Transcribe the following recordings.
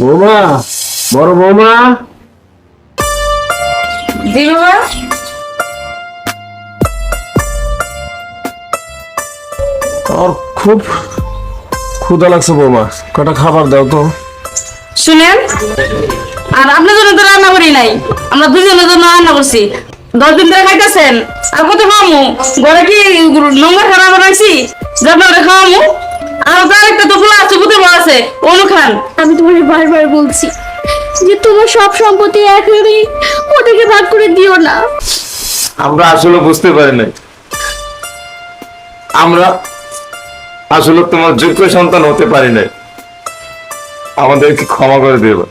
বৌমা বড় বৌমা। জি বাবা আর খুব ক্ষুধা লাগছে বৌমা। কটা খাবার দাও তো। শুনেন আর আপনার জন্য তো রান্না করি নাই। আমরা দুজনের জন্য রান্না করছি। দশ দিন ধরে খাইতেছেন। আর কত খাওয়ামু? ঘরে কি নোংরা খারাপ বানাইছি? যে আপনারা খাওয়ামু? আর একটা তো ফুলা আছে পুঁতে আছে অনু আমি তোমাকে বারবার বলছি যে তোমার সব সম্পত্তি ওদেরকে ভাগ করে দিও না। আমরা আসলে বুঝতে পারি নাই। আমরা আসলে তোমার যোগ্য সন্তান হতে পারি নাই। আমাদেরকে ক্ষমা করে দেবে।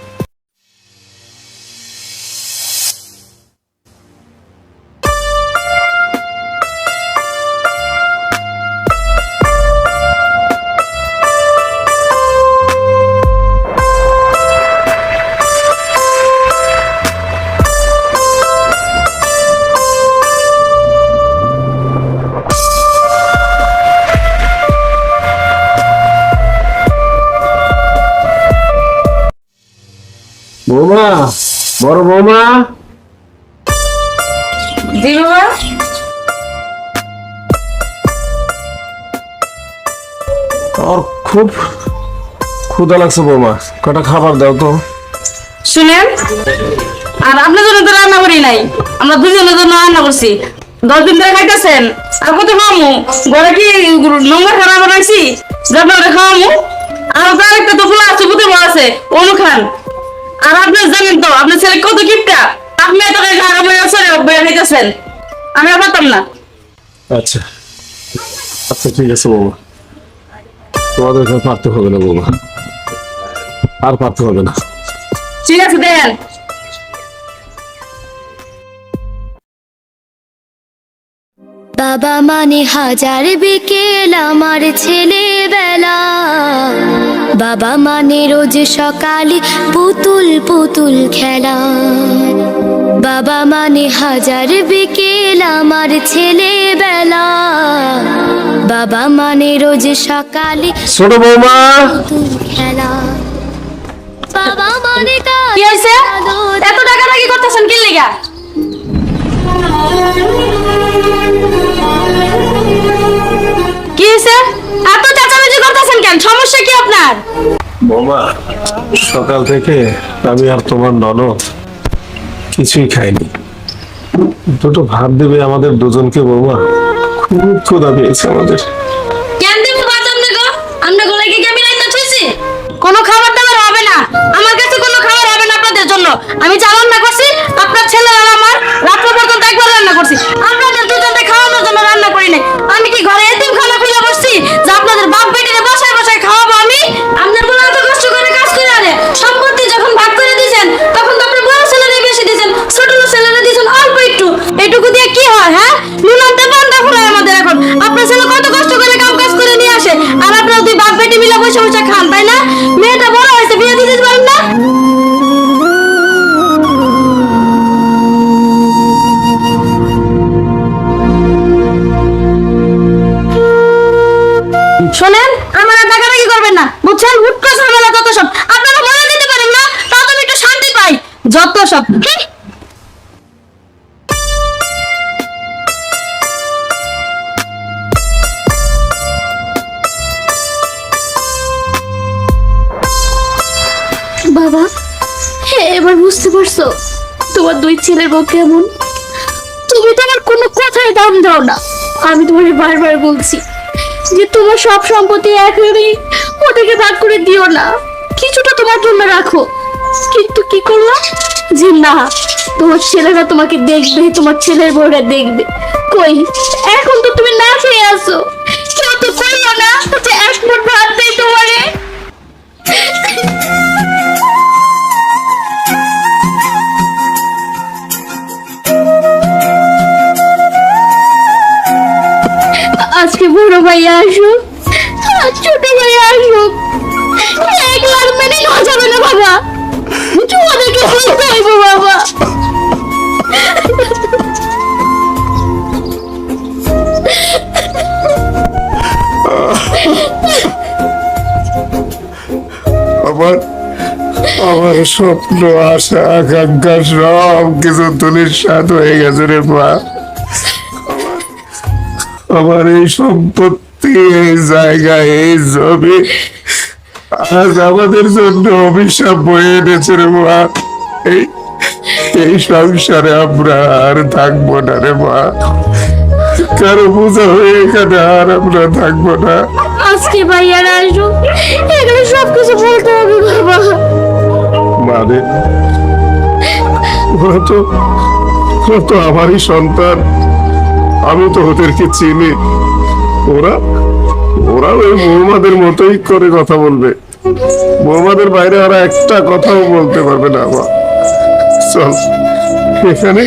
বৌমা। জি বাবা আর খুব ক্ষুধা লাগছে বৌমা। কটা খাবার দাও তো। শুনেন আর আপনার জন্য তো রান্না করি নাই। আমরা দুজনের জন্য রান্না করছি। দশ দিন ধরে খাইতেছেন। আর কত খাওয়ামু? ঘরে কি নোংরা খারাপ বানাইছি? আপনারা খাওয়ামু? আর তার একটা তো ফুলা আছে বড় আছে অনু খান। আর আপনি জানেন তো আপনার ছেলে কত কিপটা? আপনি এত খারাপ হয়ে আমি আর পারতাম না। আচ্ছা। আচ্ছা ঠিক আছে বৌমা। তোমাদের পারতে হবে না বৌমা। আর পারতে হবে না। ঠিক আছে দেন। বাবা মানে হাজার বিকেল আমার ছেলেবেলা। বাবা মানে রোজ সকালে পুতুল পুতুল খেলা। বাবা মানে হাজার বিকেল আমার ছেলেবেলা। বাবা মানে রোজ সকালে ছোট বৌমা। পুতুল খেলা। বাবা মানে কি এত টাকা নাকি করতেছেন কি লিগা কেন সমস্যা কি আপনার? বৌমা সকাল থেকে আমি আর তোমার ননদ কিছুই খাইনি। দুটো ভাত দেবে আমাদের দুজনকে বৌমা। খুব ক্ষুধা পেয়েছে আমাদের। কেন দিব বাদ আপনি গো আমরা গোলাই কি আমি রাইতে থইছি? কোনো খাবার দাবার হবে না। আমার কাছে কোনো খাবার হবে না আপনাদের জন্য। আমি যা রান্না করছি আপনার ছেলে আর আমার রাত্র পর্যন্ত একবার রান্না করছি। শোনেন, আমার আর ডাকাডাকি করবেন না। বুঝছেন? হুটকো ঝামেলা, যত সব। আপনারা বলে দিতে পারেন না, তাও আমি একটু শান্তি পাই। যত সব! বাবা এবার বুঝতে পারছ? তোমার দুই ছেলের বউ কেমন? তুমি তো আমার কোনো কথায় দাম দাও না। আমি তোমাকে বারবার বলছি যে তোমার সব সম্পত্তি একবারই ওদেরকে ভাগ করে দিও না। কিছুটা তোমার জন্য রাখো। কিন্তু কি করলাম? যে না, তোমার ছেলেরা তোমাকে দেখবে, তোমার ছেলের বউরা দেখবে। কই? এখন তো তুমি না খেয়ে আসো কেউ তো করল না এক মুঠ ভাত দেয় তোমারে। আজকে বড় ভাই আসুক ছোট ভাই আসুক এক লাখ মেনে নেওয়া যাবে না বাবা। তোমাদেরকে হইব বাবা। আমার আমার স্বপ্ন আশা আকাঙ্ক্ষা সব কিছু তুলির সাথ হয়ে গেছে রে মা। আমার এই সম্পত্তি এই জায়গা এই জমি। আজ আমাদের জন্য অভিশাপ বয়ে এনেছে রে মা। এই এই সংসারে আমরা আর থাকব না রে মা। কারও বোঝা হয়ে এখানে আর আমরা থাকব না। আজকে ভাইয়ারা আসো এগুলো সব কিছু বলতে হবে বাবা মানে তো তো আমারই সন্তান। আমি তো ওদেরকে চিনি। ওরা ওরা ওই বৌমাদের মতোই করে কথা বলবে। বৌমাদের বাইরে ওরা একটা কথাও বলতে পারবে না আমার চল এখানে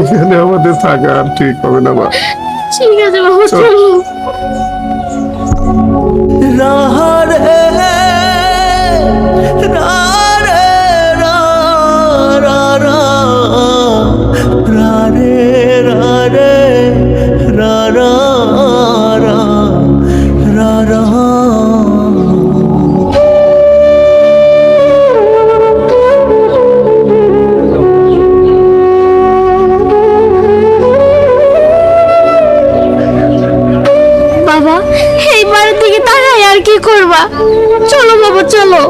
এখানে আমাদের থাকা আর ঠিক হবে না মা। ঠিক আছে বাবা চলো। রারে করবা চলো বাবা চলো।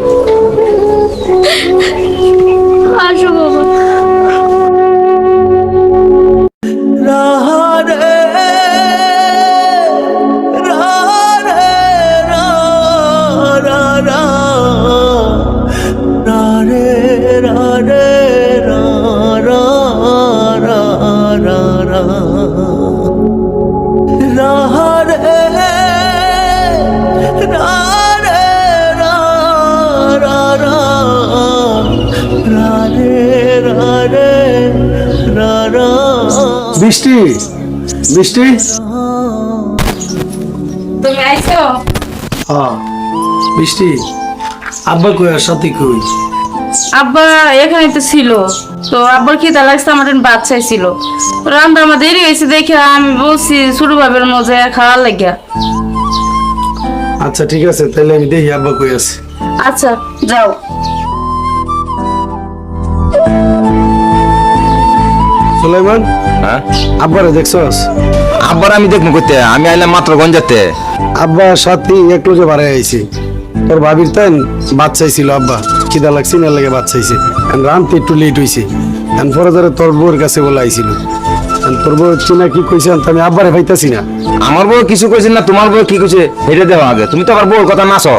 বৃষ্টি তুমি আইছো? হ্যাঁ। বৃষ্টি আব্বা কই আর সাথে কই? আব্বা এখানে তো ছিল। তো আব্বার খিদা লাগছে আমার ভাত চাইছিল। রান্না আমার দেরি হয়েছে দেখে আমি বলছি ছোট ভাবের মজা খাওয়ার লাগিয়া। আচ্ছা ঠিক আছে তাহলে আমি দেখি আব্বা কই আছে। আচ্ছা যাও। সুলাইমান? হ্যাঁ? আব্বারে দেখছস? আব্বার আমি দেখব করতে আমি আইলাম মাত্র গঞ্জাতে। আব্বা সাথে একটু যে বাড়াই আইছি। তোর ভাবির তাই আব্বা। খিদা লাগছে না লাগে রানতে একটু লেট এখন পরে ধরে তোর বউর কাছে বলে আইছিল। তোর বউ চিনা কি কইছে আমি আব্বারে পাইতাছি না। আমার বউ কিছু কইছে না তোমার বউ কি কইছে হেঁটে দেওয়া আগে। তুমি তো আবার বউর কথা নাচো।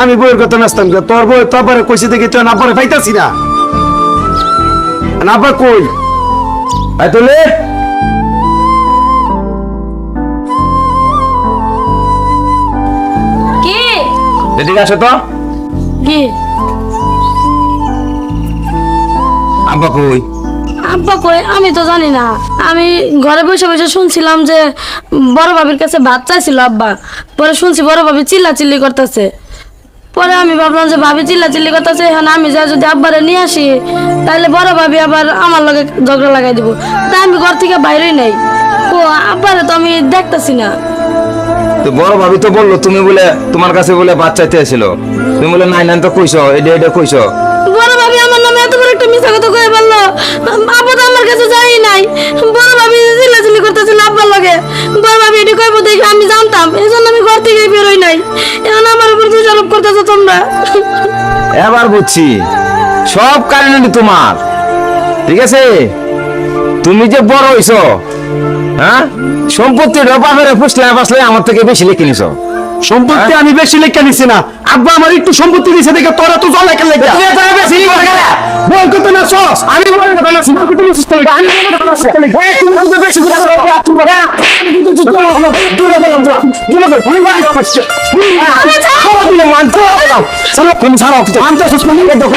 আমি বউয়ের কথা নাচতাম তোর বউ তো আব্বারে কইছে দেখি তো আব্বারে পাইতাছি না। আব্বা কই? আই তোলে। কি? এদিকে আসো তো। কি? আব্বা কই? আব্বা কই? আমি তো জানি না। আমি ঘরে বসে বসে শুনছিলাম যে বড় ভাবির কাছে ভাত চাইছিল আব্বা। পরে শুনছি বড় ভাবি চিল্লা চিল্লি করতেছে। পরে আমি ভাবলাম যে ভাবি চিল্লা চিল্লি করতেছে এখানে আমি যা যদি আব্বারে নিয়ে আসি তাহলে বড় ভাবি আবার আমার লগে ঝগড়া লাগাই দিব। তাই আমি ঘর থেকে বাইরেই নাই। ও আব্বারে তো আমি দেখতাছি না। তো বড় ভাবি তো বলল তুমি বলে তোমার কাছে বলে বাচ্চা এসেছিল। তুমি বলে নাই নাই তো কইছো এটা এটা কইছো। বড় ভাবি আমার নামে এত বড় একটা মিথ্যা কথা কয়ে বলল। আব্বা তো আমার কাছে যাই নাই। বড় ভাবি লগে। বাবা বেটি কইব আমি জানতাম আমি ঘর থেকে নাই। এখন আমার উপর দোষারোপ করতেছো তোমরা। এবার বুঝছি। সব কারণে তোমার। ঠিক আছে? তুমি যে বড় হইছো হ্যাঁ? সম্পত্তি বাপের ফুসলে ফাসলে আমার থেকে বেশি লিখে নিছো। সম্পত্তি আমি বেশি লেখা নিছি না। আব্বা আমার একটু সম্পত্তি দিছে দেখে তোরা তো জল লেখা লেখা তুই এটা বেশি লিখে গেলে। বল কত না সস। আমি বল কত না সস কত না সস তো আমি বল কত না সস এই তুমি তো বেশি করে করো তুমি বড় আমি কিন্তু তো তো তুই তো বল। তো তুই না বল তুই বল করছিস খাওয়া দিলে মানতো চলো তুমি ছাড়ো তো সস তো দেখো তো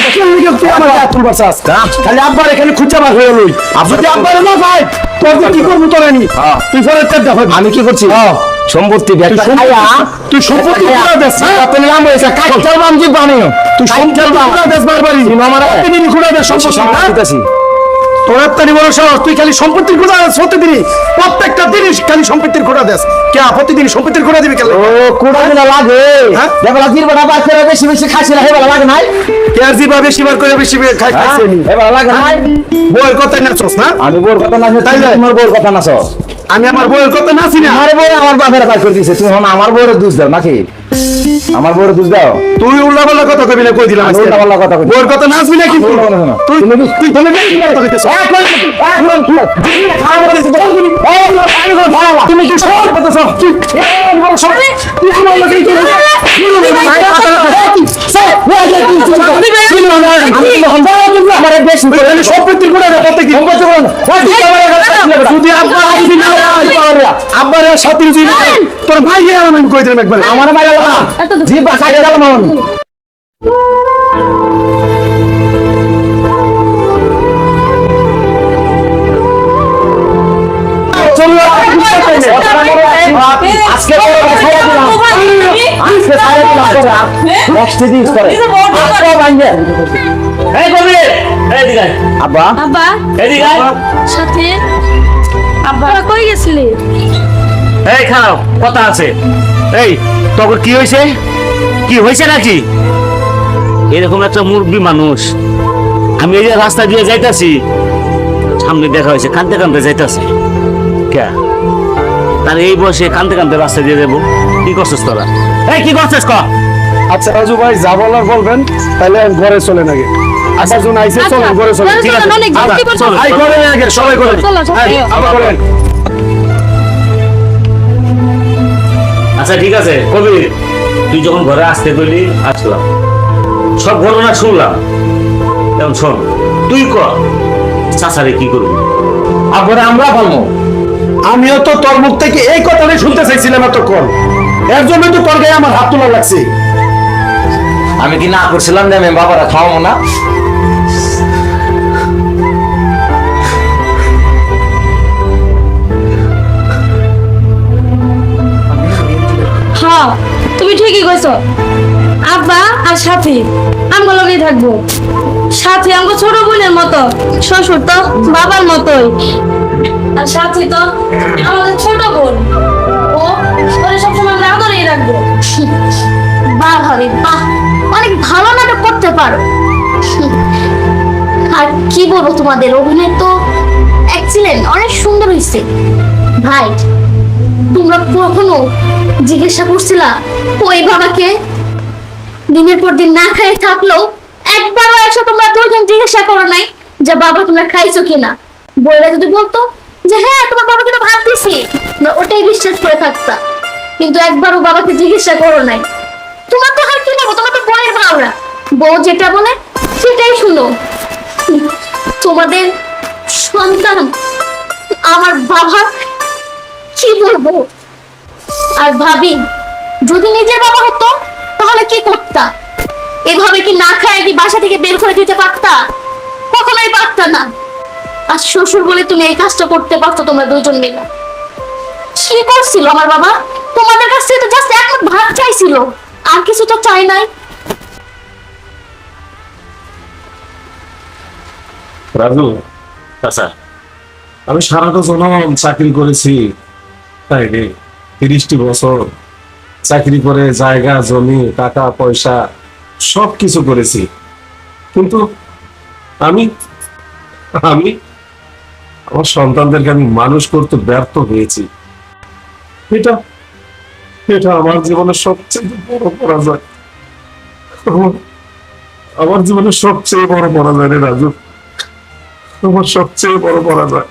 কেন লিখে তুই আমার তুই বলছাস খালি আব্বার এখানে খুঁজা বার হয়ে লই। যদি আব্বার না ভাই তোর কি করব তোরা নি তুই পরে দেখো। আমি কি করছি? সম্পত্তি তুই ব্যাগটা সম্পত্তি- তুই সম্পত্তি হ্যাঁ? নাম হয়েছে বানিও। তুই দেশ বারবারই? আমার সম্পত্তি হ্যাঁ? তোর এত্তানি বড় সাহস তুই খালি সম্পত্তির খোঁজা দেস প্রতিদিনই। প্রত্যেকটা দিনই খালি সম্পত্তির খোঁজা দেস। কে প্রতিদিন সম্পত্তির খোঁজা দিবি কেন? ও কুড়া দিন লাগে। হ্যাঁ? বেশি বেশি খাসি না হেবার লাগে নাই। কে আর বেশি বার করে বেশি বে- খাই খাইছে নি? লাগে নাই। কথা নাচছ না আমি বোর কথা না তাই তোমার কথা না আমি আমার বউয়ের কথা না আমার বউরে আমার বাপের কাজ করে দিয়েছে তুমি আমার বউরে দুধ দাও নাকি? আমার বড় বুঝ দাও তুই উল্লা পাল্লা কথা কবি না কই দিলাম আমি উল্লা উল্টাপাল্টা কথা কই। বড় কথা নাচবি না কিন্তু তুই তুই। তুই তুই কি- তুই বলে না কথা কইতেছ তুমি কি সব কথা সব তুই এই তুই তুই সম্পত্তির করে দিন যদি আব্বা যদি না আব্বার সাথে হয়, তোর ভাই আমি কই দিলাম একবার আমার লাগা জি বা কাটে গেল মন আজকে বড় আজকে খাইয়া দিলাম। নেক্সট দিন করে। আজকে ভাঙবে এই কবি এদিকে আব্বা। আব্বা। এদিকে সাথে আব্বা। কই গেছিলি? এই খারাপ কথা আছে। এই তখন কি হয়েছে কি হয়েছে নাকি? এরকম একটা মুরব্বী মানুষ। আমি এই যে রাস্তা দিয়ে যাইতাছি সামনে দেখা হয়েছে কানতে কানতে যাইতাছি। কে তার এই বয়সে কানতে কানতে রাস্তা দিয়ে যাব কি করছিস তোরা? এই কি করছিস ক? আচ্ছা রাজু ভাই যা বলার বলবেন তাহলে ঘরে চলে নাকি আসার জন্য আইসে চলেন ঘরে চলেন। চলো, ঠিক আছে। অনেক আচ্ছা। আই ঘরে আগে সবাই ঘরে। চলো, চলো। আই, আবার করেন আচ্ছা ঠিক আছে কবির তুই যখন ঘরে আসতে পেলি আসলাম। সব ঘটনা শুনলাম। এখন শোন তুই ক? চাচারে কি করবি? আব্বারে আমরা পালমো আমিও তো তোর মুখ থেকে এই কথাটাই শুনতে চাইছিলাম এতক্ষণ। এর জন্য তো তোর গায়ে আমার হাত তোলা লাগছে। আমি কি না করছিলাম যে আমি বাবারা খাওয়াবো না? হ্যাঁ তুমি ঠিকই কইছো। আব্বা আর সাথী আমগো লগেই থাকব। সাথী আমগো ছোট বোনের মতো শ্বশুর তো বাবার মতোই। আর সাথী তো আমাদের ছোট বোন। ও, ওরে সবসময় আমরা আদরেই রাখব। বাহ হবে বাহ। অনেক ভালো নাটক করতে পারো। আর কি বলব তোমাদের, অভিনয় তো এক্সিলেন্ট অনেক সুন্দর হয়েছে ভাই, তোমরা কখনো জিজ্ঞাসা করছিলা, ওই বাবাকে দিনের পর দিন না খেয়ে থাকলেও একবারও এসে তোমরা দুজন জিজ্ঞাসা করো নাই যে, বাবা, তোমরা খাইছো কিনা? বইরা যদি বলতো যে হ্যাঁ তোমার বাবাকে তো ভাত দিছি ওটাই বিশ্বাস করে থাকতা। কিন্তু একবারও বাবাকে জিজ্ঞাসা করো নাই। তোমার তো হার কি নেব? তোমার তো বইয়ের ভাওরা। বউ যেটা বলে, সেটাই শুনো। তোমাদের সন্তান আমার বাবা, কি বলব? আর ভাবি, যদি নিজের বাবা হতো, তাহলে কি করতা? এভাবে কি না খায় কি বাসা থেকে বের করে দিতে পারতা? কখনোই পারতা না। আর শ্বশুর বলে তুমি এই কাজটা করতে পারতো তোমরা দুজন মিলে। কি করছিল আমার বাবা? তোমাদের কাছ থেকে তো জাস্ট এক ভাত চাইছিল। আর কিছু তো চাই নাই। রাজু, চাচা, আমি সারাটা জনম চাকরি করেছি, তাই রে, তিরিশটি বছর চাকরি করে জায়গা, জমি, টাকা, পয়সা সব কিছু করেছি। কিন্তু আমি আমি আমার সন্তানদেরকে আমি মানুষ করতে ব্যর্থ হয়েছি। এটা এটা আমার জীবনের সবচেয়ে বড় পরাজয়। আমার- জীবনের সবচেয়ে বড় পরাজয় রে রাজু। আমার সবচেয়ে বড় পরাজয়।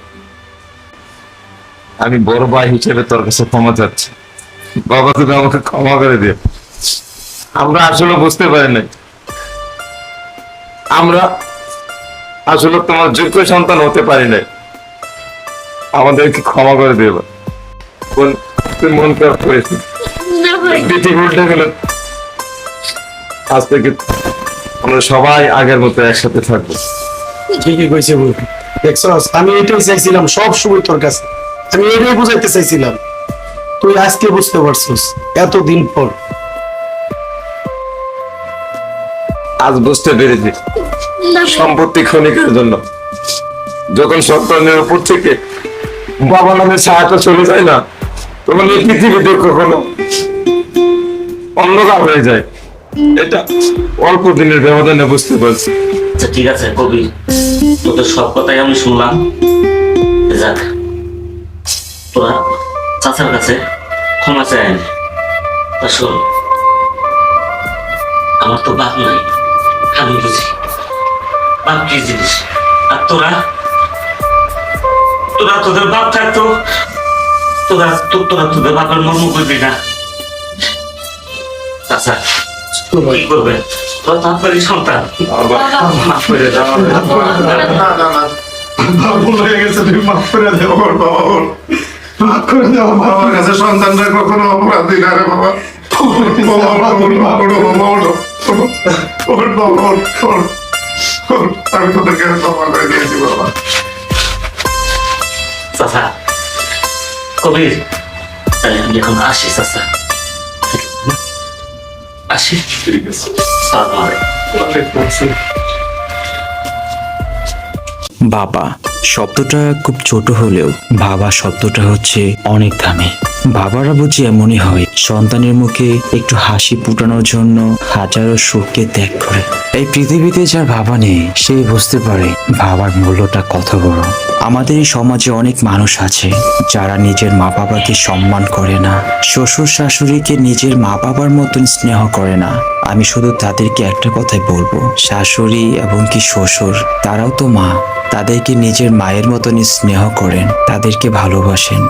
আমি বড় ভাই হিসেবে তোর কাছে ক্ষমা চাচ্ছি। বাবা, তুমি আমাকে ক্ষমা করে দিও। আমরা আসলে বুঝতে পারি নাই। আমরা আসলে তোমার যোগ্য সন্তান হতে পারি নাই। আমাদেরকে ক্ষমা করে দিও। বোন, তুই মন খারাপ করেছিস না। ভাই। গেল আজ থেকে আমরা সবাই আগের মতো একসাথে থাকব। ঠিকই কইছে দেখছস আমি এটাই চাইছিলাম সব সময় তোর কাছে। আমি এটাই বুঝাইতে চাইছিলাম। তুই আজকে বুঝতে পারছিস এতদিন পর। আজ বুঝতে পেরেছি। সম্পত্তি ক্ষণিকের জন্য। যখন সন্তানের উপর থেকে বাবা নামের ছায়াটা চলে যায় না, তখন এই পৃথিবীতে কখনো অন্ধকার হয়ে যায়। এটা অল্প দিনের ব্যবধানে বুঝতে পারছি। আচ্ছা ঠিক আছে, কবি, তোদের সব কথাই আমি শুনলাম। যাক, তোরা চাচার কাছে ক্ষমা চাই। তা শোন, আমার তো বাপ নাই, আমি বুঝি। বাপ কি জিনিস? আর তোরা? তোরা তোদের বাপ থাকতো তোরা তো- তোরা তোদের বাপের মর্ম করবি না চাচা কি করবে তোরা তো আপনারই সন্তান মাফ করে দাও ভুল হয়ে গেছে তুমি মাফ করে দেও ওর বাবা মাফ করে দেও বাবার কাছে সন্তানরা কখনো অপরাধী না রে বাবা আমি তোদেরকে ক্ষমা করে দিয়েছি বাবা চাচা কবির তাহলে আমি এখন আসি চাচা আসি। ঠিক আছে বাবা, শব্দটা খুব ছোট হলেও বাবা শব্দটা হচ্ছে অনেক দামি। বাবারা বুঝি এমনই হয়, সন্তানের মুখে একটু হাসি ফুটানোর জন্য হাজারো সুখকে ত্যাগ করে। এই পৃথিবীতে যার বাবা নেই সে বুঝতে পারে বাবার মূল্যটা কত বড়। আমাদের এই সমাজে অনেক মানুষ আছে যারা নিজের মা বাবাকে সম্মান করে না, শ্বশুর শাশুড়িকে নিজের মা বাবার মতন স্নেহ করে না। আমি শুধু তাদেরকে একটা কথাই বলব, শাশুড়ি এবং কি শ্বশুর, তারাও তো মা, তাদেরকে নিজের মায়ের মতনই স্নেহ করেন, তাদেরকে ভালোবাসেন।